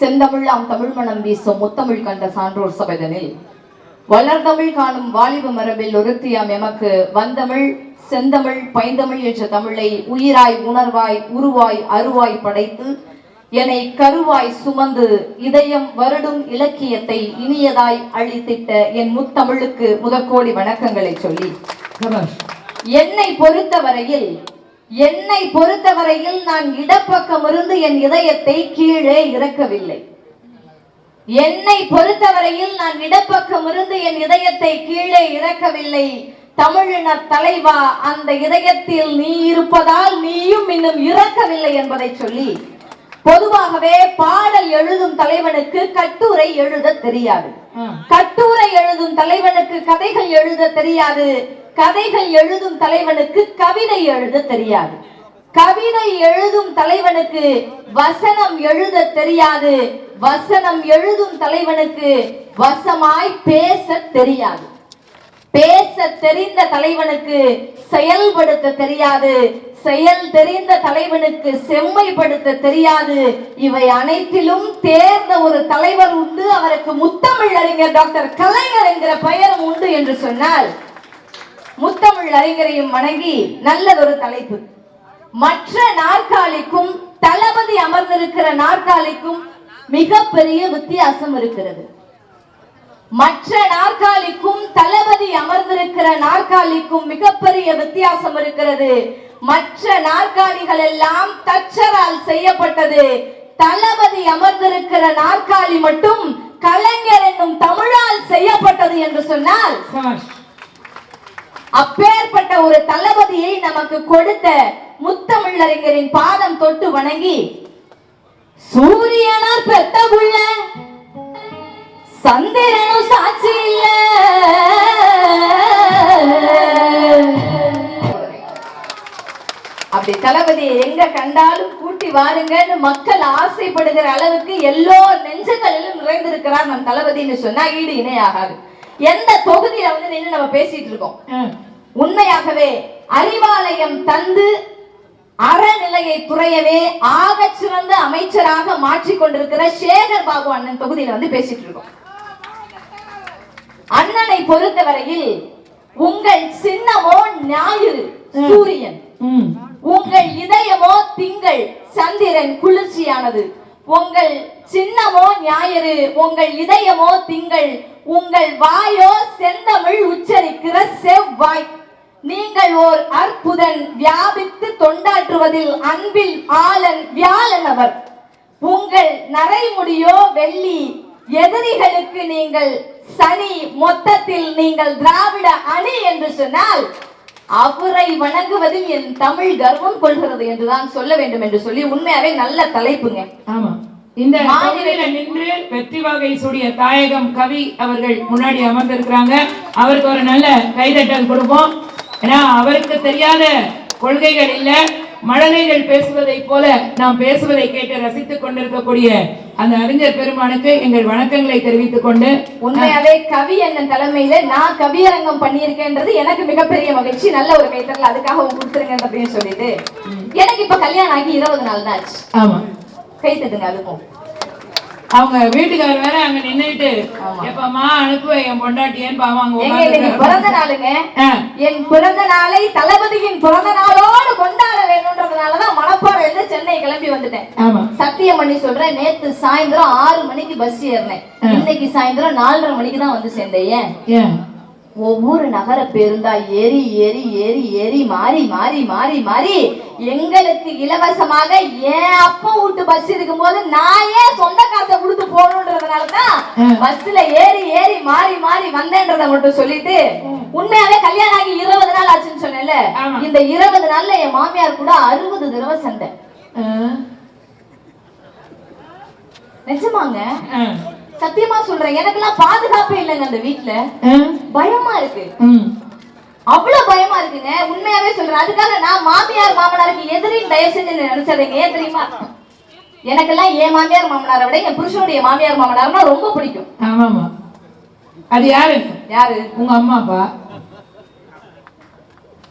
செந்தமிழாம் தமிழ் மணம் வீசும் முத்தமிழ் கண்ட சான்றோர் சபைதனில். வளர்தமிழ் காணும் வாலிப மரபில் ஒருத்தியாம் எமக்கு வந்தமிழ் செந்தமிழ் பைந்தமிழ் என்ற தமிழை உயிராய் உணர்வாய் உருவாய் அருவாய் படைத்து என்னை கருவாய் சுமந்து இதயம் வருடும் இலக்கியத்தை இனியதாய் அழித்திட்ட என் முத்தமிழுக்கு முதற்கோடி வணக்கங்களை சொல்லி. என்னை பொறுத்தவரையில் என்னை பொறுத்தவரையில் நான் இடப்பக்கம் இருந்து என் இதயத்தை கீழே இறக்கவில்லை. என்னை பொறுத்தவரையில் நான் இடப்பக்கம் இருந்து என் இதயத்தை கீழே இறக்கவில்லை. தமிழின தலைவா அந்த இதயத்தில் நீ இருப்பதால் நீயும் இன்னும் இறக்கவில்லை என்பதை சொல்லி பொதுவாகவே பாடல் எழுதும் தலைவனுக்கு கட்டுரை எழுத தெரியாது. கட்டுரை எழுதும் தலைவனுக்கு கதைகள் எழுத தெரியாது. கதைகள் எழுதும் தலைவனுக்கு கவிதை எழுத தெரியாது. கவிதை எழுதும் தலைவனுக்கு வசனம் எழுத தெரியாது. வசனம் எழுதும் தலைவனுக்கு வசமாய் பேச தெரியாது. பேச தெரிந்த தலைவனுக்கு செயல்படுத்த தெரியாது. செயல் தெரிந்த தலைவனுக்கு செம்மைப்படுத்த தெரியாது. இவை அனைத்திலும் தேர்ந்த ஒரு தலைவர் உண்டு. அவருக்கு முத்தமிழ் அறிஞர் டாக்டர் கலைஞர் என்கிற பெயரும் உண்டு என்று சொன்னால் முத்தமிழ் அறிஞரையும் வணங்கி நல்லதொரு தலைப்பு. மற்ற நாற்காலிக்கும் தளபதி அமர்ந்திருக்கிற நாற்காலிக்கும் மிகப்பெரிய வித்தியாசம் இருக்கிறது. மற்ற நாற்காலிக்கும் தளபதி அமர்ந்திருக்கிற நாற்காலிக்கும் மிகப்பெரிய வித்தியாசம் இருக்கிறது. மற்ற நாற்காலிகள் எல்லாம் தச்சரால் செய்யப்பட்டது. தளபதி அமர்ந்திருக்கிற நாற்காலி மட்டும் கலைஞர் என்னும் தமிழால் செய்யப்பட்டது என்று சொன்னால் அப்பேற்பட்ட ஒரு தளபதியை நமக்கு கொடுத்த முத்தமிழறிஞரின் பாதம் தொட்டு வணங்கி சூரியனார் பெத்த புள்ள சந்திரனும் சாட்சி இல்ல. அப்படி தளபதியை எங்க கண்டாலும் கூட்டி வாருங்கன்னு மக்கள் ஆசைப்படுகிற அளவுக்கு எல்லோ நெஞ்சங்களிலும் நிறைந்திருக்கிறார் நம் தளபதின்னு சொன்னா ஈடு இணையாகாது. எந்த தொகுதியில வந்து நின்று நம்ம பேசிட்டு இருக்கோம்? உண்மையாகவே அறிவாலயம் தந்து அறநிலையை துறையவே ஆகச் சிறந்த அமைச்சராக மாற்றிக் கொண்டிருக்கிற சேகர் பாபு அண்ணன் தொகுதியில வந்து பேசிட்டு இருக்கோம். அண்ணனை பொறுத்தவரையில் உங்கள் சின்னமோ ஞாயிறு சூரியன். உங்கள் இதயமோ திங்கள் சந்திரன் குளிர்ச்சியானது. உங்கள் சின்னமோ ஞாயிறு உங்கள் இதயமோ திங்கள் உங்கள் வாயோ செந்தமிழ் உச்சரிக்கிற செவ்வாய். நீங்கள் ஓர் அற்புதன் வியாபித்து தொண்டாற்றுவதில் அன்பில் ஆளன் வியாழன் அவர். உங்கள் நரைமுடியோ வெள்ளி எதிரிகளுக்கு நீங்கள் சனி மொத்தத்தில் நீங்கள் திராவிட அணி என்று சொன்னால் அவரை வணங்குவதில் என் தமிழ் கர்வம் கொள்கிறது என்றுதான் சொல்ல வேண்டும் என்று சொல்லி உண்மையாவே நல்ல தலைப்புங்க. ஆமா. இந்த மாநில- தொகுதியில நின்று வெற்றி வாகை சூடிய தாயகம் கவி அவர்கள் முன்னாடி அமர்ந்திருக்கிறாங்க. அவருக்கு ஒரு நல்ல கைதட்டல் கொடுப்போம். ஏன்னா அவருக்கு தெரியாத கொள்கைகள் இல்ல மழலைகள் பேசுவதை போல நாம் பேசுவதை கேட்டு ரசித்துக் கொண்டிருக்கக்கூடிய அந்த அறிஞர் பெருமானுக்கு எங்கள் வணக்கங்களை தெரிவித்துக் கொண்டு உண்மையாவே கவி அண்ணன் தலைமையில நான் கவியரங்கம் பண்ணியிருக்கேன்றது எனக்கு மிகப்பெரிய மகிழ்ச்சி நல்ல ஒரு கைத்தறல் அதுக்காக கொடுத்துருங்க அப்படின்னு சொல்லிட்டு. எனக்கு இப்ப கல்யாணம் ஆகி இருபது நாள் தான் ஆச்சு. ஆமா. கைத்தட்டுங்க அதுக்கும். அவங்க வீட்டுக்காரர் வேற அங்க நின்னுட்டு. எப்பமா அனுப்புவ என் பொண்டாட்டியன்னு பாவம் அங்க எங்க இன்னைக்கு பிறந்த நாளுங்க. என் பிறந்த நாளை தளபதியின் பிறந்த நாளோடு கொண்டாட வேணும்ன்றதுனாலதான் மணப்பாறை இருந்து சென்னை கிளம்பி வந்துட்டேன். சத்தியம் பண்ணி சொல்றேன் நேத்து சாயந்தரம் ஆறு மணிக்கு பஸ் ஏறினேன். இன்னைக்கு சாயந்தரம் நாலரை மணிக்கு தான் வந்து சேர்ந்தேன். ஏன்? ஒவ்வொரு நகர பேருந்தா ஏறி ஏறி ஏறி ஏறி மாறி மாறி மாறி மாறி. எங்களுக்கு இலவசமாக என் அப்பா வீட்டு பஸ் இருக்கும்போது நான் ஏன் சொந்த காசை கொடுத்து போகணுன்றதுனால தான் பஸ்ல ஏறி ஏறி மாறி மாறி வந்தேன்றதை மட்டும் சொல்லிட்டு உண்மையாவே கல்யாணம் ஆகி இருபது நாள் ஆச்சுன்னு சொன்னேன்ல. இந்த இருபது நாள்ல என் மாமியார் கூட அறுபது தடவை சண்டை. நிஜமாங்க. சத்தியமா சொல்றேன் எனக்கெல்லாம் பாதுகாப்பே இல்லைங்க அந்த வீட்டுல. பயமா இருக்கு. அவ்வளவு பயமா இருக்குங்க. உண்மையாவே சொல்றேன். அதுக்காக நான் மாமியார் மாமனாருக்கு எதிரின்னு தயவு செஞ்சு நினைச்சதுங்க ஏன் தெரியுமா? எனக்கெல்லாம் என் மாமியார் மாமனாரை விட என் புருஷனுடைய மாமியார் மாமனார்னா ரொம்ப பிடிக்கும். ஆமாமா அது யாரு? யாரு? உங்க அம்மா அப்பா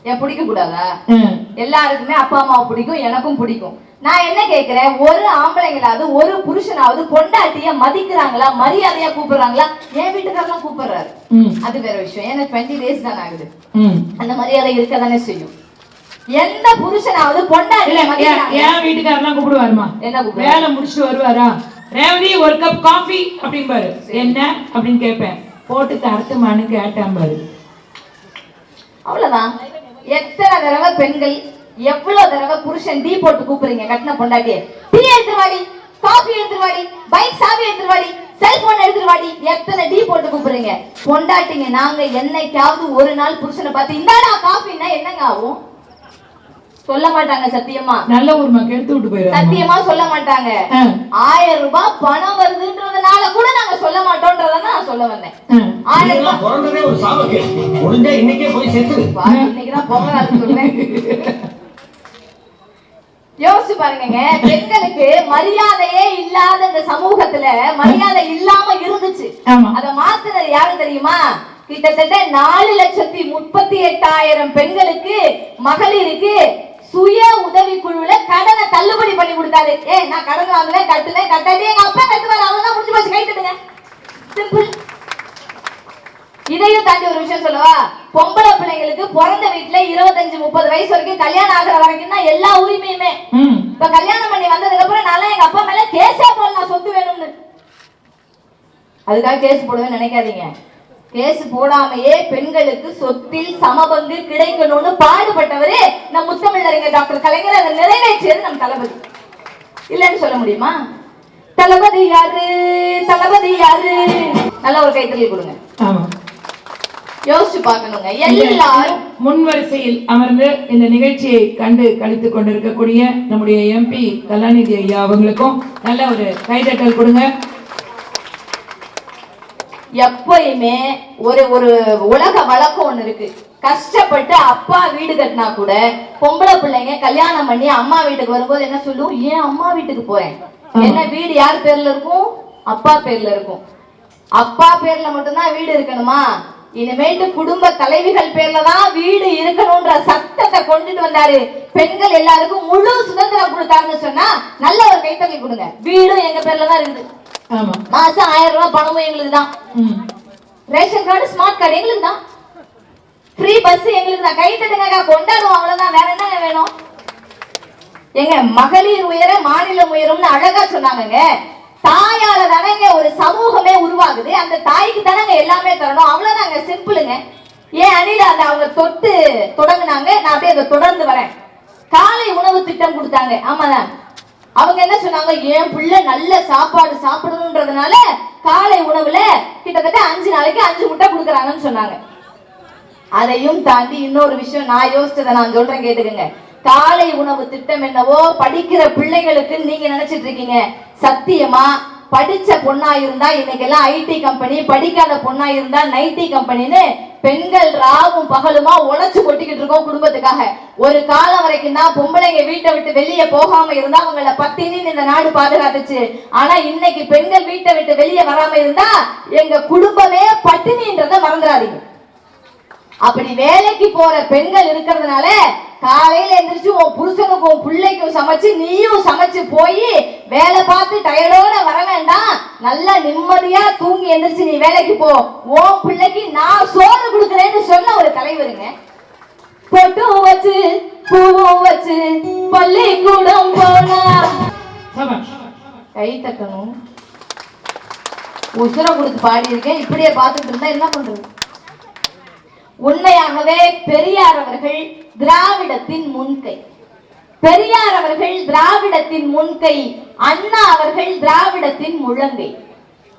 ஏன் பிடிக்க கூடாதா. எல்லாருக்குமே அப்பா அம்மாவை பிடிக்கும் எனக்கும் பிடிக்கும். நான் என்ன கேக்குறேன்? ஒரு ஆம்பளைங்களாவது ஒரு புருஷனாவது பொண்டாட்டிய மதிக்கிறாங்களா மரியாதையா கூப்பிடுறாங்களா? என் வீட்டுக்காரெல்லாம் கூப்பிடுறாரு. அது வேற விஷயம். ஏன்னா டுவெண்ட்டி டேஸ் தான் ஆகுது. அந்த மரியாதை இருக்க தானே செய்யும். எந்த புருஷனாவது இல்ல பொண்டாட்டிய என் என் வீட்டுக்காரெல்லாம் கூப்பிடுவாருமா? என்ன? வேலை முடிச்சுட்டு வருவாரா? ரேவதி ஒரு கப் காஃபி அப்படிம்பாரு. என்ன அப்படின்னு கேட்பேன். போட்டு தரட்டுமான்னு கேட்டேன் பாரு. அவ்வளவுதான். எத்தனை தடவை பெண்கள் எவ்வளவு தடவை புருஷன் டீ போட்டு கூப்பிடுறீங்க? கட்டின பொண்டாட்டிய. டீ எடுத்துருவாடி காஃபி எடுத்துருவாடி பைக் சாவி எடுத்துருவாடி செல்போன் எடுத்துருவாடி எத்தனை டீ போட்டு கூப்பிடுறீங்க? பொண்டாட்டிங்க நாங்க என்னைக்காவது ஒரு நாள் புருஷனை பார்த்து இந்தாடா காஃபின்னா என்னங்க ஆகும்? சொல்ல மாட்டாங்க சத்தியமா. நல்ல ஊர்மா கெடுத்து விட்டு போயிடுறாங்க சத்தியமா சொல்ல மாட்டாங்க. ஆயிரம் ரூபாய் பணம் வருதுன்றதுனால கூட நாங்க சொல்ல மாட்டோம்ன்றத நான் சொல்ல வந்தேன். ஆயிரம் ரூபாய் பிறந்ததே ஒரு சாபக்கேடு முடிஞ்சா இன்னைக்கே போய் பொங்கல் சொல்றேன். யோசிச்சு பாருங்க பெண்களுக்கு மரியாதையே இல்லாத இந்த சமூகத்துல மரியாதை இல்லாம இருந்துச்சு. அத மாத்துனது யாரு தெரியுமா? கிட்டத்தட்ட நாலு லட்சத்தி முப்பத்தி எட்டாயிரம் பெண்களுக்கு மகளிருக்கு சுய உதவி குழுல கடனை தள்ளுபடி பண்ணி கொடுத்தாரு. ஏ நான் கடன் வாங்குவேன் கட்டுவேன் கட்டாட்டி எங்க அப்பா கட்டுவாரு. அவ்வளவுதான் முடிஞ்சு போச்சு கை தட்டுங்க. சிம்பிள் இதையும் தாண்டி ஒரு விஷயம் சொல்லவா? பொம்பளை பிள்ளைங்களுக்கு பிறந்த வீட்டுல இருபத்தஞ்சு முப்பது வயசு வரைக்கும் கல்யாணம் ஆகுற வரைக்கும் தான் எல்லா உரிமையுமே. இப்ப கல்யாணம் பண்ணி வந்ததுக்கு அப்புறம் நல்லா எங்க அப்பா மேல கேஸே போடலாம் சொத்து வேணும்னு. அதுக்காக கேஸ் போடுவேன்னு நினைக்காதீங்க. கேஸ் போடாமையே பெண்களுக்கு சொத்தில் சமபங்கு கிடைக்கணும்னு பாடுபட்டவரு நம் முத்தமிழறிஞர் டாக்டர் கலைஞர். அதை நிறைவேற்றியது நம் தளபதி. இல்லைன்னு சொல்ல முடியுமா? தளபதி யாரு? தளபதி யாரு? நல்ல ஒரு கைத்தறி கொடுங்க. யோசிச்சு பார்க்கணுங்க. எல்லாரும் முன் வரிசையில் அமர்ந்து இந்த நிகழ்ச்சியை கண்டு கழித்துக் கொண்டிருக்கக்கூடிய நம்முடைய எம்பி கலாநிதி ஐயா அவங்களுக்கும் நல்ல ஒரு கைதட்டல் கொடுங்க. எப்பயுமே ஒரு ஒரு உலக வழக்கம் ஒண்ணு இருக்கு. கஷ்டப்பட்டு அப்பா வீடு கட்டினா கூட பொம்பளை பிள்ளைங்க கல்யாணம் பண்ணி அம்மா வீட்டுக்கு வரும்போது என்ன சொல்லும்? ஏன் அம்மா வீட்டுக்கு போறேன்? என்ன வீடு யார் பேர்ல இருக்கும்? அப்பா பேர்ல இருக்கும். அப்பா பேர்ல மட்டும்தான் வீடு இருக்கணுமா? இனிமேட்டு குடும்ப தலைவிகள் பேர்ல தான் வீடு இருக்கணும்ன்ற சட்டத்தை கொண்டுட்டு வந்தாரு. பெண்கள் எல்லாருக்கும் முழு சுதந்திரம் கொடுத்தாருன்னு சொன்னா நல்ல ஒரு கைத்தறி கொடுங்க. வீடும் எங்க பேர்ல தான் இருக்குது. மாசம் ஆயிரம் ரூபாய் பணமும் எங்களுக்கு தான் ரேஷன் கார்டு ஸ்மார்ட் கார்டு எங்களுக்கு தான் ஃப்ரீ பஸ் எங்களுக்கு தான் கை தட்டுங்க கொண்டாடுவோம் அவ்வளவுதான். வேற என்ன வேணும்? எங்க மகளிர் உயர மாநிலம் உயரும்னு அழகா சொன்னாங்கங்க. தாயால தானங்க ஒரு சமூகமே உருவாகுது. அந்த தாய்க்கு தானங்க எல்லாமே தரணும். அவ்வளவுதாங்க சிம்பிளுங்க. ஏன் அணில அந்த அவங்க தொட்டு தொடங்குனாங்க. நான் அப்படியே அதை தொடர்ந்து வரேன். காலை உணவு திட்டம் கொடுத்தாங்க. ஆமாதான். அவங்க என்ன சொன்னாங்க? என் பிள்ளை நல்ல சாப்பாடு சாப்பிடணுன்றதுனால காலை உணவுல கிட்டத்தட்ட அஞ்சு நாளைக்கு அஞ்சு முட்டை கொடுக்குறாங்கன்னு சொன்னாங்க. அதையும் தாண்டி இன்னொரு விஷயம் நான் யோசிச்சதை நான் சொல்றேன் கேட்டுக்கங்க. காலை உணவு திட்டம் என்னவோ படிக்கிற பிள்ளைகளுக்கு நீங்க நினைச்சிட்டு இருக்கீங்க. சத்தியமா? படிச்ச பொண்ணா இருந்தா இன்னைக்கெல்லாம் ஐடி கம்பெனி படிக்காத பொண்ணா இருந்தா நைட்டி கம்பெனின்னு பெண்கள் ராவும் பகலுமா உழைச்சு கொட்டிக்கிட்டு இருக்கோம் குடும்பத்துக்காக. ஒரு காலம் வரைக்கும் தான் பொம்பளைங்க வீட்டை விட்டு வெளியே போகாம இருந்தா அவங்கள பத்தினின்னு இந்த நாடு பாதுகாத்துச்சு. ஆனா இன்னைக்கு பெண்கள் வீட்டை விட்டு வெளியே வராம இருந்தா எங்க குடும்பமே பட்டினின்றத மறந்துடாதீங்க. அப்படி வேலைக்கு போற பெண்கள் இருக்கிறதுனால காலையில எந்திரிச்சு உன் புருஷனுக்கும் உன் பிள்ளைக்கும் சமைச்சு நீயும் சமைச்சு போய் வேலை பார்த்து டயர்டோட வர வேண்டாம். நல்லா நிம்மதியா தூங்கி எந்திரிச்சு நீ வேலைக்கு போ. உன் பிள்ளைக்கு நான் சோறு கொடுக்குறேன்னு சொன்ன ஒரு தலைவருங்க. பொட்டும் வச்சு பூவும் வச்சு பள்ளிக்கூடம் போனா. சபாஷ் கை தட்டணும். உசுர கொடுத்து பாடியிருக்கேன். இப்படியே பார்த்துட்டு இருந்தா என்ன பண்றது? உண்மையாகவே பெரியார் அவர்கள் திராவிடத்தின் முன்கை. பெரியார் அவர்கள் திராவிடத்தின் முன்கை அண்ணா அவர்கள் திராவிடத்தின் முழங்கை.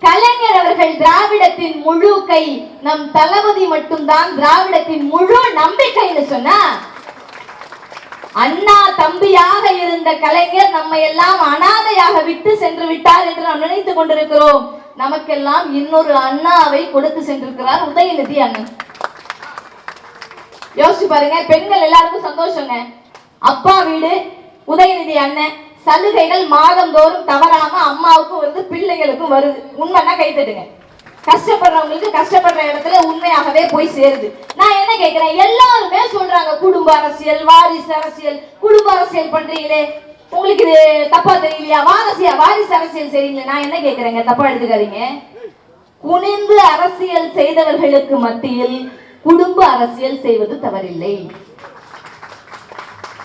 கலைஞர் அவர்கள் திராவிடத்தின் முழு கை நம் தளபதி மட்டும்தான் திராவிடத்தின் முழு நம்பிக்கைன்னு சொன்னா அண்ணா தம்பியாக இருந்த கலைஞர் நம்மை எல்லாம் அனாதையாக விட்டு சென்று விட்டார் என்று நாம் நினைத்துக் கொண்டிருக்கிறோம். நமக்கெல்லாம் இன்னொரு அண்ணாவை கொடுத்து சென்றிருக்கிறார் உதயநிதி அண்ணன். யோசிச்சு பாருங்க பெண்கள் எல்லாருக்கும் சந்தோஷங்க. அப்பா வீடு உதயநிதி அண்ணன் சலுகைகள் மாதந்தோறும் தவறாம அம்மாவுக்கும் வருது பிள்ளைகளுக்கும் வருது. உண்மைன்னா கை தட்டுங்க. கஷ்டப்படுறவங்களுக்கு கஷ்டப்படுற இடத்துல உண்மையாகவே போய் சேருது. நான் என்ன கேட்கிறேன் எல்லாருமே சொல்றாங்க குடும்ப அரசியல் வாரிசு அரசியல் குடும்ப அரசியல் பண்றீங்களே. உங்களுக்கு இது தப்பா தெரியலையா? வாரிசியா வாரிசு அரசியல் சரிங்களே நான் என்ன கேட்கிறேங்க தப்பா எடுத்துக்காதீங்க. குனிந்து அரசியல் செய்தவர்களுக்கு மத்தியில் குடும்ப அரசியல் செய்வது தவறில்லை.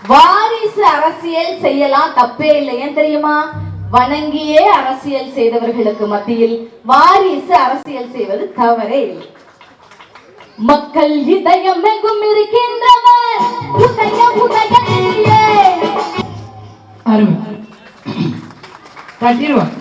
வாரிசு அரசியல் செய்யலாம் தப்பே இல்லை. ஏன் தெரியுமா? வணங்கியே அரசியல் செய்தவர்களுக்கு மத்தியில் வாரிசு அரசியல் செய்வது தவறே இல்லை. மக்கள் இதயம் எங்கும் இருக்கின்றவர். உதய உதயத்திலே. அருமை. தட்டிடுவான்.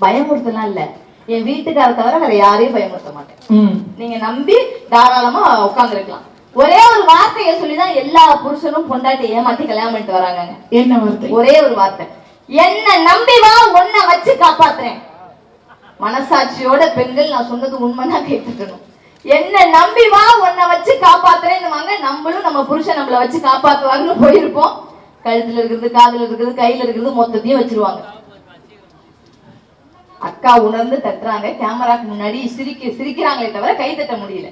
பயமுறுத்தலாம் இல்ல. என் வீட்டுக்கார தவிர வேற யாரையும் பயமுறுத்த மாட்டேன். நீங்க நம்பி தாராளமா உட்கார்ந்துருக்கலாம். ஒரே ஒரு வார்த்தையை சொல்லிதான் எல்லா புருஷனும் பொண்டாட்டி ஏமாத்தி கல்யாணம் பண்ணிட்டு வராங்கங்க. என்ன வார்த்தை? ஒரே ஒரு வார்த்தை. என்ன நம்பி வா உன்னை வச்சு காப்பாத்துறேன். மனசாட்சியோட பெண்கள் நான் சொன்னது உண்மைனா கேட்டுக்கணும். என்ன நம்பி வா உன்னை வச்சு காப்பாத்துறேன்னு வாங்க நம்மளும் நம்ம புருஷன் நம்மள வச்சு காப்பாத்துவாங்கன்னு போயிருப்போம். கழுத்துல இருக்கிறது காதுல இருக்கிறது கையில இருக்கிறது மொத்தத்தையும் வச்சிருவாங்க. அக்கா உணர்ந்து தட்டுறாங்க. கேமராக்கு முன்னாடி சிரிக்க சிரிக்கிறாங்களே தவிர கை தட்ட முடியல.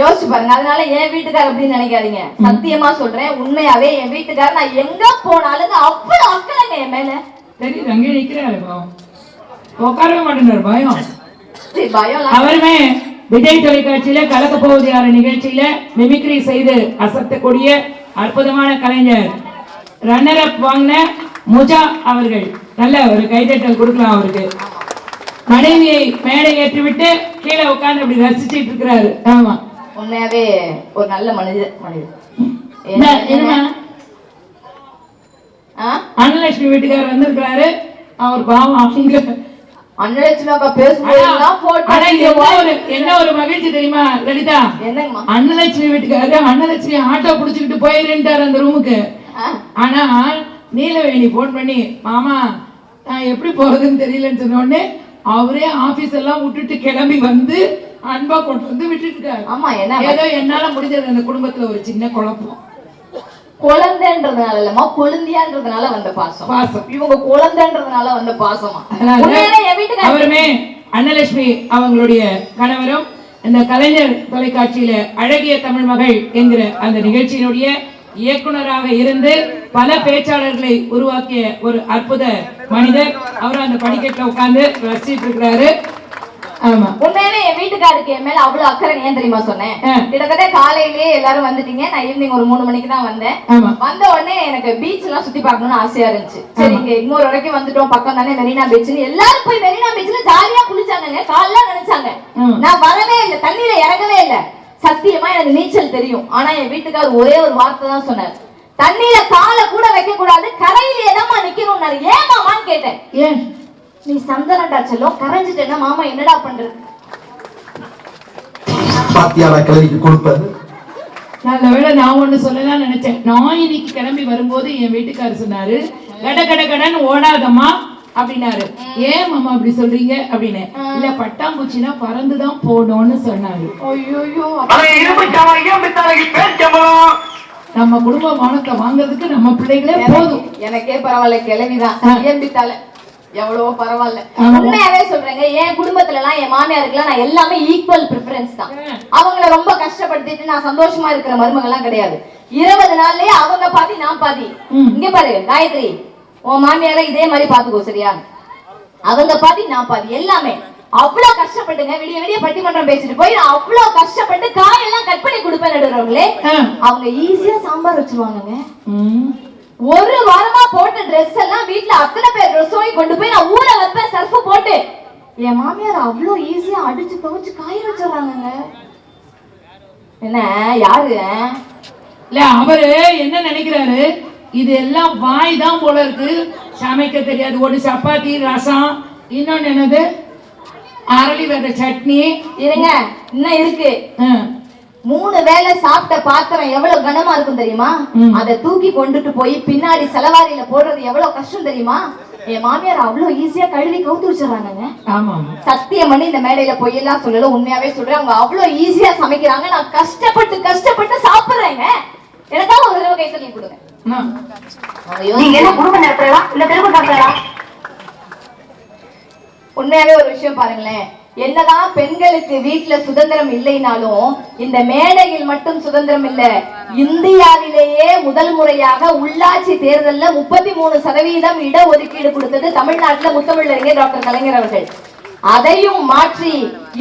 யோசிச்சு பாருங்க. அதனால என் வீட்டுக்கார் அப்படின்னு நினைக்காதீங்க. சத்தியமா சொல்றேன். உண்மையாவே என் வீட்டுக்காரர் நான் எங்க போனாலும் அவ்வளவு அக்கறைங்க என் மேல. தெரியுது அங்கே நிற்கிறாரு பாவம் உட்காரவே மாட்டேங்கிறார் பயம். பயம் அவருமே விஜய் தொலைக்காட்சியில கலக்க போவது யாரு நிகழ்ச்சியில மிமிக்ரி செய்து அசத்தக்கூடிய அற்புதமான கலைஞர். ரன்னர் அப் வாங்கின முஜா அவர்கள். நல்ல ஒரு கைதட்டல் கொடுக்கலாம் அவருக்கு. மனைவியை மேடை ஏற்றிவிட்டு கீழே உட்கார்ந்து அப்படி ரசிச்சிட்டு இருக்கிறாரு. ஆமா. உண்மையாவே ஒரு நல்ல மனிதர் மனிதர்? அன்னலட்சுமி வீட்டுக்காரர் வந்திருக்கிறாரு. அவர் பாவம் அவங்க என்ன ஒரு மகிழ்ச்சி தெரியுமா லலிதா? அன்னலட்சுமி வீட்டுக்காரரு அன்னலட்சுமி ஆட்டோ புடிச்சுக்கிட்டு போயிருந்தாரு அந்த ரூமுக்கு? ஆனா நீலவேணி போன் பண்ணி மாமா நான் எப்படி போறதுன்னு தெரியலன்னு சொன்ன உடனே அவரே ஆபீஸ் எல்லாம் விட்டுட்டு கிளம்பி வந்து அன்பா கொண்டு வந்து விட்டுட்டாரு ஆமா என்ன ஏதோ என்னால முடிஞ்சது அந்த குடும்பத்துல ஒரு சின்ன குழப்பம். குழந்தைன்றதுனால இல்லம்மா கொழுந்தியான்றதுனால வந்த பாசம். பாசம். இவங்க குழந்தைன்றதுனால வந்த பாசமா. அவருமே அன்னலட்சுமி அவங்களுடைய கணவரும் இந்த கலைஞர் தொலைக்காட்சியில அழகிய தமிழ் மகள் என்கிற அந்த நிகழ்ச்சியினுடைய இயக்குனராக இருந்து பல பேச்சாளர்களை உருவாக்கிய ஒரு அற்புத மனிதர். அவர் அந்த படிக்கட்டுல உட்கார்ந்து ரசிச்சிட்டு இருக்கிறாரு. ஆமா. உண்மையாவே என் வீட்டுக்காருக்கு என் மேல அவ்வளவு அக்கறை ஏன் தெரியுமா சொன்னேன். கிட்டத்தட்ட காலையிலேயே எல்லாரும் வந்துட்டீங்க. நான் ஈவினிங் ஒரு மூணு மணிக்கு தான் வந்தேன். வந்த உடனே எனக்கு பீச் எல்லாம் சுத்தி பார்க்கணும்னு ஆசையா இருந்துச்சு. சரி இங்க இன்னொரு வரைக்கும் வந்துட்டோம். பக்கம் தானே மெரினா பீச்னு எல்லாரும் போய் மெரினா பீச்ல ஜாலியா குளிச்சாங்க காலைல நினைச்சாங்க. நான் வரவே இல்லை. தண்ணியில இறங்கவே இல்லை. சத்தியமா எனக்கு நீச்சல் தெரியும். ஆனா என் வீட்டுக்காரர் ஒரே ஒரு வார்த்தை தான் சொன்னார். தண்ணியில காலை கூட வைக்க கூடாது கரையிலேயே தான் நிக்கணும்னாரு ஏன் மாமான்னு கேட்டேன். ஏன்? நீ சந்தனண்டா செல்லம் கரைஞ்சிட்டேன்னா மாமா என்னடா பண்றது? பாத்தியாடா கிளவிக்கு கொடுப்பது? நல்ல வேளை நான் ஒண்ணு சொல்லலாம் நினைச்சேன். நான் இன்னைக்கு கிளம்பி வரும்போது என் வீட்டுக்காரர் சொன்னாரு கட கட கடன்னு ஓடாதம்மா அப்படின்னாரு. ஏன் மாமா அப்படி சொல்றீங்க? அப்படின்னு. இல்ல பட்டாம்பூச்சினா பறந்துதான் போகணும்னு சொன்னாரு. ஐயோ நம்ம குடும்ப மானத்தை வாங்குறதுக்கு நம்ம பிள்ளைகளே போதும். எனக்கே பரவாயில்ல கிளவிதான் ஏம்பித்தால எவ்வளவோ பரவாயில்ல. உண்மையாவே சொல்றேங்க என் குடும்பத்துல எல்லாம் என் மாமியாருக்குலாம் நான் எல்லாமே ஈக்குவல் ப்ரிஃபரன்ஸ் தான். அவங்கள ரொம்ப கஷ்டப்படுத்திட்டு நான் சந்தோஷமா இருக்கிற மருமகள்லாம் கிடையாது. இருபது நாள்லயே அவங்க பாதி நான் பாதி. இங்க பாரு காயத்ரி உன் மாமியார இதே மாதிரி பாத்துக்கோ சரியா? அவங்க பாதி நான் பாதி எல்லாமே. அவ்வளவு கஷ்டப்பட்டுங்க விடிய விடிய பட்டிமன்றம் பேசிட்டு போய் நான் அவ்வளவு கஷ்டப்பட்டு காயெல்லாம் கட் பண்ணி கொடுப்பேன் நடுறவங்களே. அவங்க ஈஸியா சாம்பார் வச்சிருவாங்கங்க. ம். ஒரு வாரமா போட்ட ட்ரெஸ் எல்லாம் வீட்ல அத்தனை பேர் ட்ரெஸ்ஸையும் கொண்டு போய் நான் ஊற வைப்பேன் சர்ஃப் போட்டு. என் மாமியார் அவ்வளோ ஈஸியா அடிச்சு துவைச்சு காய வச்சிடறாங்கங்க. என்ன யாரு? இல்ல அவரு என்ன நினைக்கிறாரு? இது எல்லாம் வாய் தான் போல இருக்கு. சமைக்க தெரியாது. ஒரு சப்பாத்தி ரசம். இன்னொன்னு என்னது? அரளி வித சட்னி. இருங்க இன்னும் இருக்கு. மூணு வேளை சாப்பிட்ட பாத்திரம் எவ்வளவு கனமா இருக்கும் தெரியுமா. அதை தூக்கி கொண்டுட்டு போய் பின்னாடி செலவாரியில போடுறது எவ்வளவு கஷ்டம் தெரியுமா? என் மாமியார் அவ்வளவு ஈஸியா கழுவி கவுத்து ஆமா சத்தியம் பண்ணி இந்த மேடையில பொய்யெல்லாம் சொல்லல உண்மையாவே சொல்றேன். அவங்க அவ்வளவு ஈஸியா சமைக்கிறாங்க. நான் கஷ்டப்பட்டு கஷ்டப்பட்டு சாப்பிடுறேங்க. எனக்காக ஒரு தடவை கொடுங்க. அவங்க யோசி- நீங்க என்ன குடும்ப நடத்துறா இல்ல தெருவு நடத்துறா உண்மையாவே ஒரு விஷயம் பாருங்களேன். என்னதான் பெண்களுக்கு வீட்டுல சுதந்திரம் இல்லைனாலும் இந்த மேடையில் மட்டும் சுதந்திரம் இல்ல. இந்தியாவிலேயே முதல் முறையாக உள்ளாட்சி தேர்தல்ல முப்பத்தி மூணு சதவீதம் இடஒதுக்கீடு கொடுத்தது தமிழ்நாட்டுல முத்தமிழறிஞர் டாக்டர் கலைஞர் அவர்கள். அதையும் மாற்றி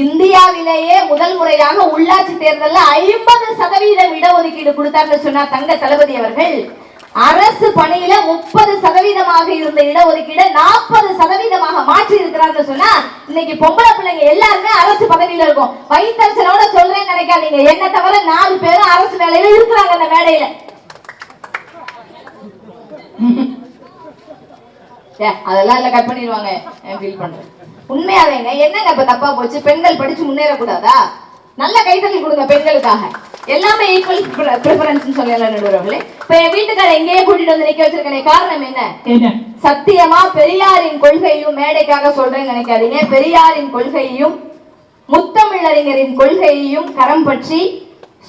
இந்தியாவிலேயே முதல் முறையாக உள்ளாட்சி தேர்தல்ல ஐம்பது சதவீதம் இடஒதுக்கீடு கொடுத்தார்னு சொன்னார் தங்க தளபதி அவர்கள். அரசு பணியில முப்பது சதவீதமாக இருந்த இடஒதுக்கீடு நாற்பது சதவீதமாக மாற்றி இருக்கிறார்னு சொன்னா இன்னைக்கு பொம்பளை பிள்ளைங்க எல்லாருமே அரசு பதவியில இருக்கும். வயிற்றுச்சலோட சொல்றேன்னு நினைக்காதீங்க. என்ன தவிர நாலு பேரும் அரசு வேலையில இருக்கிறாங்க அந்த மேடையில. அதெல்லாம் இல்ல கட் பண்ணிடுவாங்க. ஃபீல் பண்றேன். உண்மையாவேங்க என்னங்க இப்ப தப்பா போச்சு? பெண்கள் படிச்சு முன்னேறக்கூடாதா? நல்ல கைத்தறி கொடுங்க பெண்களுக்காக. எல்லாமே ஈக்குவல் ப்ரிஃபரன்ஸ் சொல்லலாம் நடுவர்களே இப்ப என் வீட்டுக்கார எங்கேயே கூட்டிட்டு வந்து நிக்க வச்சிருக்கேன் காரணம் என்ன? என்ன? சத்தியமா பெரியாரின் கொள்கையும் மேடைக்காக சொல்றேன்னு நினைக்காதீங்க. பெரியாரின் கொள்கையையும் முத்தமிழறிஞரின் கொள்கையையும் கரம் பற்றி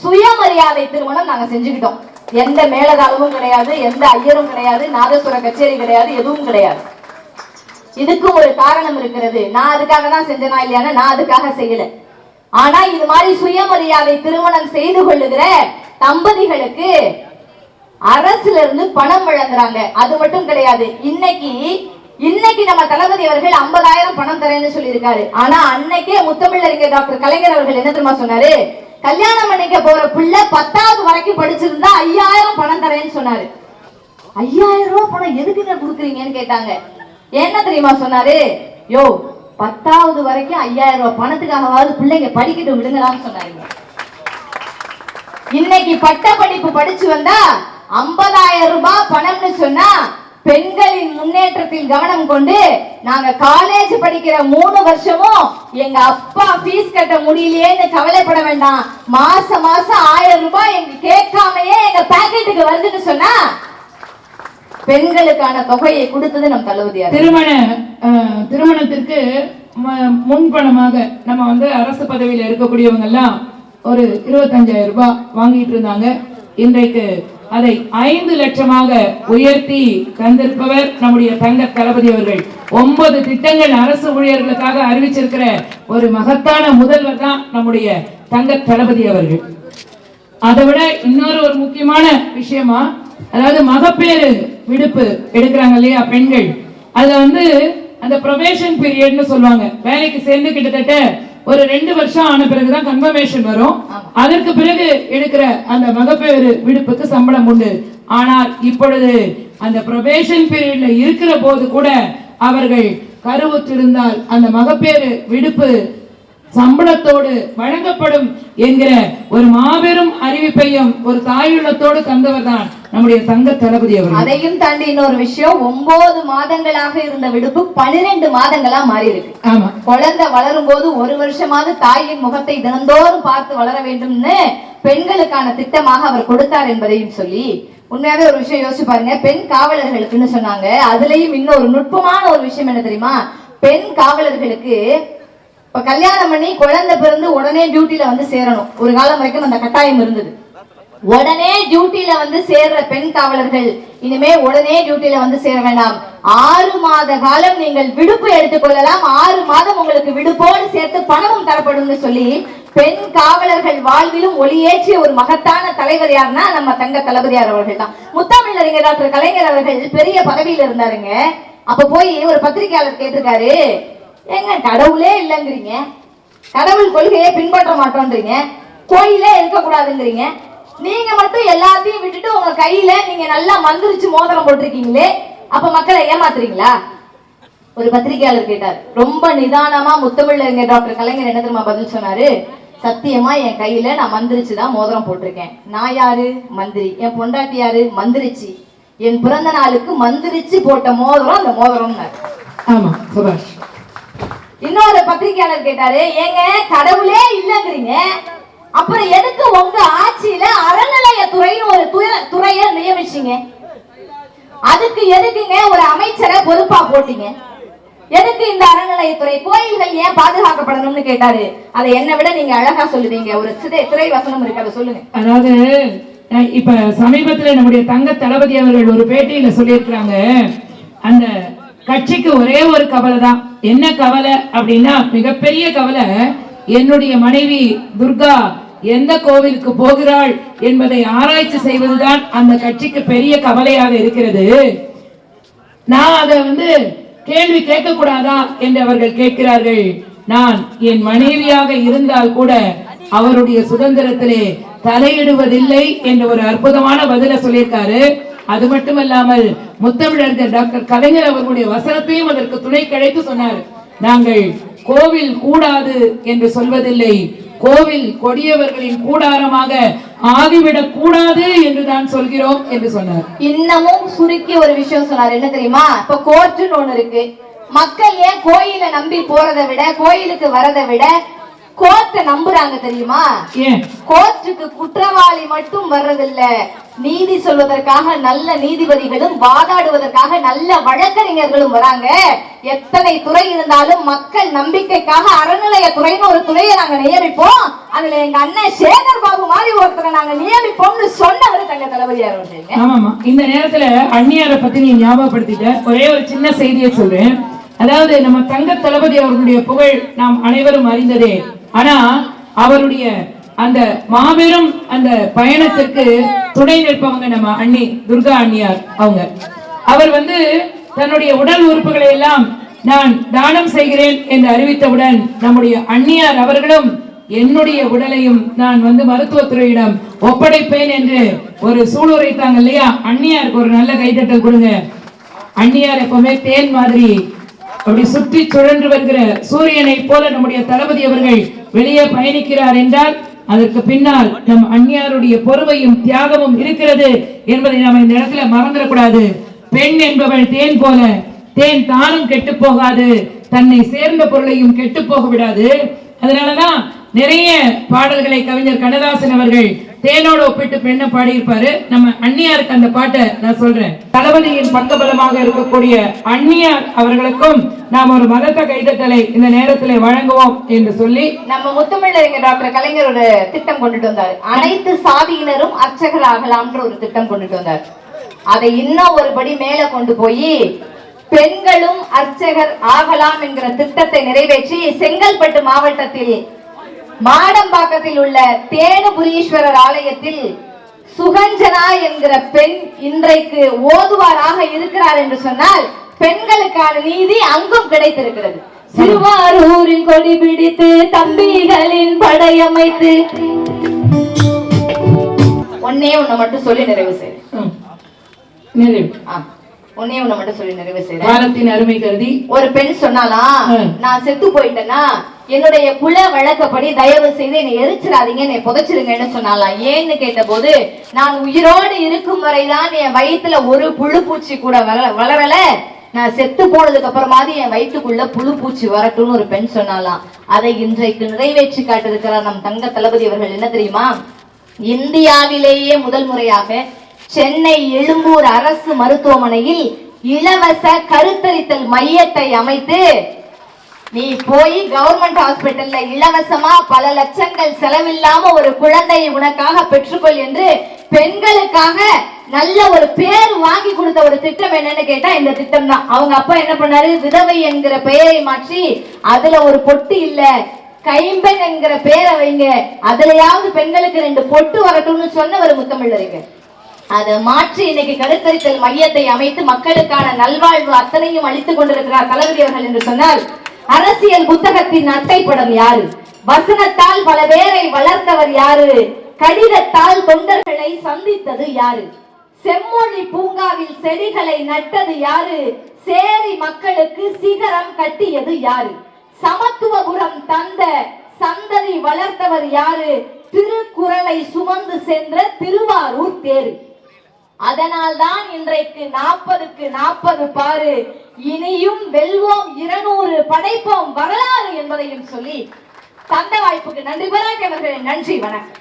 சுயமரியாதை திருமணம் நாங்க செஞ்சுக்கிட்டோம். எந்த மேலதாளமும் கிடையாது எந்த ஐயரும் கிடையாது நாதஸ்வர கச்சேரி கிடையாது எதுவும் கிடையாது. இதுக்கும் ஒரு காரணம் இருக்கிறது. நான் அதுக்காக தான் செஞ்சனா இல்லையானா நான் அதுக்காக செய்யல. ஆனா இது மாதிரி சுயமரியாதை திருமணம் செய்து கொள்ளுகிற தம்பதிகளுக்கு அரசுல இருந்து பணம் வழங்குறாங்க. அது மட்டும் கிடையாது. இன்னைக்கு இன்னைக்கு நம்ம தளபதி அவர்கள் 50000 பணம் தரேன்னு சொல்லியிருக்காரு. ஆனா அன்னைக்கே முத்தமிழறிஞர் டாக்டர் கலைஞர் அவர்கள் என்ன தெரியுமா சொன்னாரு? கல்யாணம் பண்ணிக்க போற பிள்ளை பத்தாவது வரைக்கும் படிச்சிருந்தா ஐயாயிரம் பணம் தரேன்னு சொன்னாரு. ஐயாயிரம் ரூபாய் பணம் எதுக்குங்க கொடுக்குறீங்கன்னு கேட்டாங்க. என்ன தெரியுமா சொன்னாரு? யோ பத்தாவது வரைக்கும் ஐயாயிரம் ரூபாய் பணத்துக்காகவாவது பிள்ளைங்க படிக்கட்டும் விடுங்களான்னு சொன்னாங்க இன்னைக்கு பட்ட படிப்பு படிச்சு வந்தா 50000 ரூபாய் பணம்னு சொன்னா பெண்களின் முன்னேற்றத்தில் கவனம் கொண்டு நாங்க காலேஜ் படிக்கிற மூணு வருஷமும் எங்க அப்பா ஃபீஸ் கட்ட முடியலையேன்னு கவலைப்பட வேண்டாம். மாச மாசம் ஆயிரம் ரூபாய் எங்க கேட்காமயே எங்க பாக்கெட்டுக்கு வருதுன்னு சொன்னா பெண்களுக்கான தொகையை கொடுத்தது நம் தளபதியார். திருமண திருமணத்திற்கு முன்பணமாக நம்ம வந்து அரசு பதவியில இருக்கக்கூடியவங்க எல்லாம் ஒரு இருபத்தஞ்சாயிரம் ரூபாய் வாங்கிட்டு இருந்தாங்க. இன்றைக்கு அதை ஐந்து லட்சமாக உயர்த்தி தந்திருப்பவர் நம்முடைய தங்க தளபதி அவர்கள். ஒன்பது திட்டங்கள் அரசு ஊழியர்களுக்காக அறிவிச்சிருக்கிற ஒரு மகத்தான முதல்வர் தான் நம்முடைய தங்க தளபதி அவர்கள். அதை விட இன்னொரு ஒரு முக்கியமான விஷயமா அதாவது மகப்பேறு விடுப்பு எடுக்கிறாங்க இல்லையா பெண்கள். அதுல வந்து அந்த ப்ரொபேஷன் பீரியட்னு சொல்லுவாங்க. வேலைக்கு சேர்ந்து கிட்டத்தட்ட ஒரு ரெண்டு வருஷம் ஆன பிறகுதான் கன்ஃபர்மேஷன் வரும். அதற்கு பிறகு எடுக்கிற அந்த மகப்பேறு விடுப்புக்கு சம்பளம் உண்டு. ஆனால் இப்பொழுது அந்த ப்ரொபேஷன் பீரியட்ல இருக்கிற போது கூட அவர்கள் கருவுற்றிருந்தால் அந்த மகப்பேறு விடுப்பு சம்பளத்தோடு வழங்கப்படும் என்கிற ஒரு மாபெரும் அறிவிப்பையும் ஒரு தாயுள்ளத்தோடு தந்தவர் தான் நம்முடைய தங்க தளபதி அவர்கள். அதையும் தாண்டி இன்னொரு விஷயம் ஒன்பது மாதங்களாக இருந்த விடுப்பு பனிரெண்டு மாதங்களா மாறி இருக்கு ஆமா. குழந்தை வளரும் போது ஒரு வருஷமாவது தாயின் முகத்தை தினந்தோறும் பார்த்து வளர வேண்டும்னு பெண்களுக்கான திட்டமாக அவர் கொடுத்தார் என்பதையும் சொல்லி உண்மையாவே ஒரு விஷயம் யோசிச்சு பாருங்க. பெண் காவலர்களுக்குன்னு சொன்னாங்க. அதுலயும் இன்னொரு நுட்பமான ஒரு விஷயம் என்ன தெரியுமா? பெண் காவலர்களுக்கு இப்ப கல்யாணம் பண்ணி குழந்தை பிறந்து உடனே டியூட்டில வந்து சேரணும். ஒரு காலம் வரைக்கும் அந்த கட்டாயம் இருந்தது. உடனே டியூட்டியில வந்து சேர்ற பெண் காவலர்கள் இனிமே உடனே டியூட்டியில வந்து சேர வேண்டாம். ஆறு மாத காலம் நீங்கள் விடுப்பு எடுத்துக்கொள்ளலாம் ஆறு மாதம் உங்களுக்கு விடுப்போடு சேர்த்து பணமும் தரப்படும்னு சொல்லி பெண் காவலர்கள் வாழ்விலும் ஒளியேற்றிய ஒரு மகத்தான தலைவர் யாருன்னா நம்ம தங்க தளபதியார் அவர்கள் தான் முத்தமிழறிஞர் டாக்டர் கலைஞர் அவர்கள் பெரிய பதவியில இருந்தாருங்க. அப்ப போய் ஒரு பத்திரிகையாளர் கேட்டிருக்காரு. ஏங்க கடவுளே இல்லைங்கிறீங்க. கடவுள் கொள்கையை பின்பற்ற மாட்டோன்றீங்க. கோயிலே இருக்கக்கூடாதுங்கிறீங்க. நீங்க மட்டும் எல்லாத்தையும் விட்டுட்டு உங்க கையில நீங்க நல்லா மந்திரிச்சு மோதிரம் போட்டிருக்கீங்களே அப்ப மக்களை ஏமாத்துறீங்களா? ஒரு பத்திரிகையாளர் கேட்டார். ரொம்ப நிதானமா முத்தமிழறிஞர் டாக்டர் கலைஞர் என்ன தெரியுமா பதில் சொன்னாரு? சத்தியமா என் கையில நான் மந்திரிச்சு தான் மோதிரம் போட்டிருக்கேன். நான் யாரு? மந்திரி. என் பொண்டாட்டி யாரு? மந்திரிச்சு. என் பிறந்த நாளுக்கு மந்திரிச்சு போட்ட மோதிரம் அந்த சுபாஷ். இன்னொரு பத்திரிகையாளர் கேட்டாரு ஏங்க கடவுளே இல்லைங்கிறீங்க. அப்புறம் எதுக்கு உங்க ஆட்சியில அறநிலையத்துறைன்னு ஒரு துறை- துறைய நியமிச்சீங்க? அதுக்கு எதுக்குங்க ஒரு அமைச்சரை பொறுப்பா போட்டீங்க? எதுக்கு இந்த அறநிலையத்துறை கோயில்கள் ஏன் பாதுகாக்கப்படணும்னு கேட்டாரு? அதை என்னை விட நீங்க அழகா சொல்லுவீங்க. ஒரு திரை வசனம் இருக்கு. அதை சொல்லுங்க. அதாவது இப்ப சமீபத்துல நம்முடைய தங்க தளபதி அவர்கள் ஒரு பேட்டியில சொல்லியிருக்கிறாங்க. அந்த கட்சிக்கு ஒரே ஒரு கவலை தான். என்ன கவலை அப்படின்னா மிகப்பெரிய கவலை என்னுடைய மனைவி துர்கா எந்த கோவிலுக்கு போகிறாள் என்பதை ஆராய்ச்சி செய்வதுதான் அந்த கட்சிக்கு பெரிய கவலையாக இருக்கிறது. நான் அதை வந்து கேள்வி கேட்க கூடாதா என்று அவர்கள் கேட்கிறார்கள். நான் என் மனைவியாக இருந்தால் கூட அவருடைய சுதந்திரத்திலே தலையிடுவதில்லை என்று ஒரு அற்புதமான பதில சொல்லியிருக்காரு. அது மட்டுமல்லாமல் முத்தமிழறிஞர் டாக்டர் கலைஞர் அவர்களுடைய வசனத்தையும் அதற்கு துணை கிடைத்து சொன்னார். நாங்கள் கோவில் கூடாது என்று சொல்வதில்லை. கோவில் கொடியவர்களின் கூடாரமாக ஆகிவிடக் கூடாது என்று தான் சொல்கிறோம் என்று சொன்னார். இன்னமும் சுருக்கி ஒரு விஷயம் சொன்னார். என்ன தெரியுமா? இப்ப கோர்ட்டுன்னு ஒண்ணு இருக்கு. மக்கள் ஏன் கோயில நம்பி போறதை விட கோயிலுக்கு வரதை விட கோர்ட்டை நம்புறாங்க தெரியுமா? ஏன்? கோர்ட்டுக்கு குற்றவாளி மட்டும் வர்றதில்ல. நீதி சொல்வதற்காக நல்ல நீதிபதிகளும் வாதாடுவதற்காக நல்ல வழக்கறிஞர்களும் வராங்க. எத்தனை துறை இருந்தாலும் மக்கள் நம்பிக்கைக்காக அறநிலைய துறைன்னு ஒரு துறையை நாங்க நியமிப்போம். அதுல எங்க அண்ணன் சேகர் பாபு மாதிரி ஒருத்தரை நாங்க நியமிப்போம்னு சொன்னவர் தங்க தளபதியார் அவர்கள் ஆமாமா இந்த நேரத்துல அந்நியாரை பத்தி நீ ஞாபகப்படுத்திட்ட. ஒரே ஒரு சின்ன செய்தியை சொல்றேன். அதாவது நம்ம தங்க தளபதி அவர்களுடைய புகழ் நாம் அனைவரும் அறிந்ததே. ஆனா அவருடைய அந்த மாபெரும் அந்த பயணத்திற்கு துணை நிற்பவங்க நம்ம அண்ணி துர்கா அண்ணியார் அவங்க. அவர் வந்து தன்னுடைய உடல் உறுப்புகளை எல்லாம் நான் தானம் செய்கிறேன் என்று அறிவித்தவுடன் நம்முடைய அந்நியார் அவர்களும் என்னுடைய உடலையும் நான் வந்து மருத்துவத்துறையிடம் ஒப்படைப்பேன் என்று ஒரு சூளுரைத்தாங்க இல்லையா? அந்நியாருக்கு ஒரு நல்ல கைதட்டல் கொடுங்க. அந்நியார் எப்பவுமே தேன் மாதிரி அப்படி சுற்றி சுழன்று வருகிற சூரியனை போல நம்முடைய தளபதி அவர்கள் வெளியே பயணிக்கிறார் என்றால் அதற்கு பின்னால் நம் அந்நியாருடைய பொறுமையும் தியாகமும் இருக்கிறது என்பதை நாம் இந்த இடத்துல மறந்துடக்கூடாது. பெண் என்பவள் தேன் போல தேன் தானும் கெட்டு போகாது தன்னை சேர்ந்த பொருளையும் கெட்டு போக விடாது அதனாலதான் நிறைய பாடல்களை கவிஞர் கண்ணதாசன் அவர்கள் தேனோடு ஒப்பிட்டு பெண்ணை பாடியிருப்பாரு? நம்ம அந்நியாருக்கு அந்த பாட்டை நான் சொல்றேன். தளபதியின் பக்கபலமாக இருக்கக்கூடிய அந்நியார் அவர்களுக்கும் நாம் ஒரு மதத்த கைதட்டலை இந்த நேரத்தில் வழங்குவோம் என்று சொல்லி நம்ம முத்தமிழறிஞர் டாக்டர் கலைஞர் ஒரு திட்டம் கொண்டுட்டு வந்தார். அனைத்து சாதியினரும் அர்ச்சகர் ஆகலாம்ன்ற ஒரு திட்டம் கொண்டுட்டு வந்தார். அதை இன்னும் ஒரு படி மேல கொண்டு போய் பெண்களும் அர்ச்சகர் ஆகலாம் என்கிற திட்டத்தை நிறைவேற்றி செங்கல்பட்டு மாவட்டத்தில் மாடம்பாக்கத்தில் உள்ள தேனுபுரீஸ்வரர் ஆலயத்தில் சுகஞ்சனா என்கிற பெண் இன்றைக்கு ஓதுவாராக இருக்கிறார் என்று சொன்னால் பெண்களுக்கான நீதி அங்கும் கிடைத்திருக்கிறது. திருவாரூரில் கொடி பிடித்து தம்பிகளின் படையமைத்து ஒன்னே ஒண்ணு மட்டும் சொல்லி நிறைவு செய்றேன் ம், நிறைவு ஆ, ஒண்ணே மட்டும் சொல்லி நிறைவு செய்றேன். காலத்தின் அருமை கருதி. ஒரு பெண் சொன்னாலாம் ம். நான் செத்து போயிட்டேன்னா என்னுடைய குல வழக்கப்படி தயவு செய்து என்னை எரிச்சிடாதீங்க என்னை புதைச்சிருங்கன்னு சொன்னாலாம் ஏன்னு கேட்டபோது நான் உயிரோடு இருக்கும் வரைதான் என் வயித்துல ஒரு புழு பூச்சி கூட வள வளரல. நான் செத்து போனதுக்கு அப்புறமாவது என் வயிற்றுக்குள்ள புழு பூச்சி வரட்டும்னு ஒரு பெண் சொன்னாலாம் அதை இன்றைக்கு நிறைவேற்றி காட்டிருக்கிறார் நம் தங்க தளபதி அவர்கள். என்ன தெரியுமா? இந்தியாவிலேயே முதல் முறையாக சென்னை எழும்பூர் அரசு மருத்துவமனையில் இலவச கருத்தரித்தல் மையத்தை அமைத்து நீ போய் கவர்மெண்ட் ஹாஸ்பிட்டல்ல இலவசமா பல லட்சங்கள் செலவில்லாம ஒரு குழந்தையை உனக்காக பெற்றுக்கொள் என்று பெண்களுக்காக நல்ல ஒரு பேர் வாங்கி கொடுத்த ஒரு திட்டம் என்னன்னு கேட்டா இந்த திட்டம் தான். அவங்க அப்பா என்ன பண்ணாரு? விதவை என்கிற பெயரை மாற்றி அதுல ஒரு பொட்டு இல்ல கைம்பெண் என்கிற பேரை வைங்க. அதுலயாவது பெண்களுக்கு ரெண்டு பொட்டு வரட்டும்னு சொன்ன ஒரு முத்தமிழறிஞர். அதை மாற்றி இன்னைக்கு கருத்தரித்தல் மையத்தை அமைத்து மக்களுக்கான நல்வாழ்வு அத்தனையும் அளித்துக் கொண்டிருக்கிறார் தளபதி அவர்கள் என்று சொன்னால் அரசியல் புத்தகத்தின் அட்டைப்படம் யாரு? வசனத்தால் பல பேரை வளர்த்தவர் யாரு? கடிதத்தால் தொண்டர்களை சந்தித்தது யாரு? செம்மொழி பூங்காவில் செடிகளை நட்டது யாரு? சேரி மக்களுக்கு சிகரம் கட்டியது யாரு? சமத்துவபுரம் தந்த சந்ததி வளர்த்தவர் யாரு? திருக்குறளை சுமந்து சென்ற திருவாரூர் தேரு. அதனால் தான் இன்றைக்கு நாற்பதுக்கு நாற்பது பாரு இனியும் வெல்வோம் இருநூறு படைப்போம் வரலாறு என்பதையும் சொல்லி தந்த வாய்ப்புக்கு நன்றி. பெறாக அவர்களே நன்றி வணக்கம்.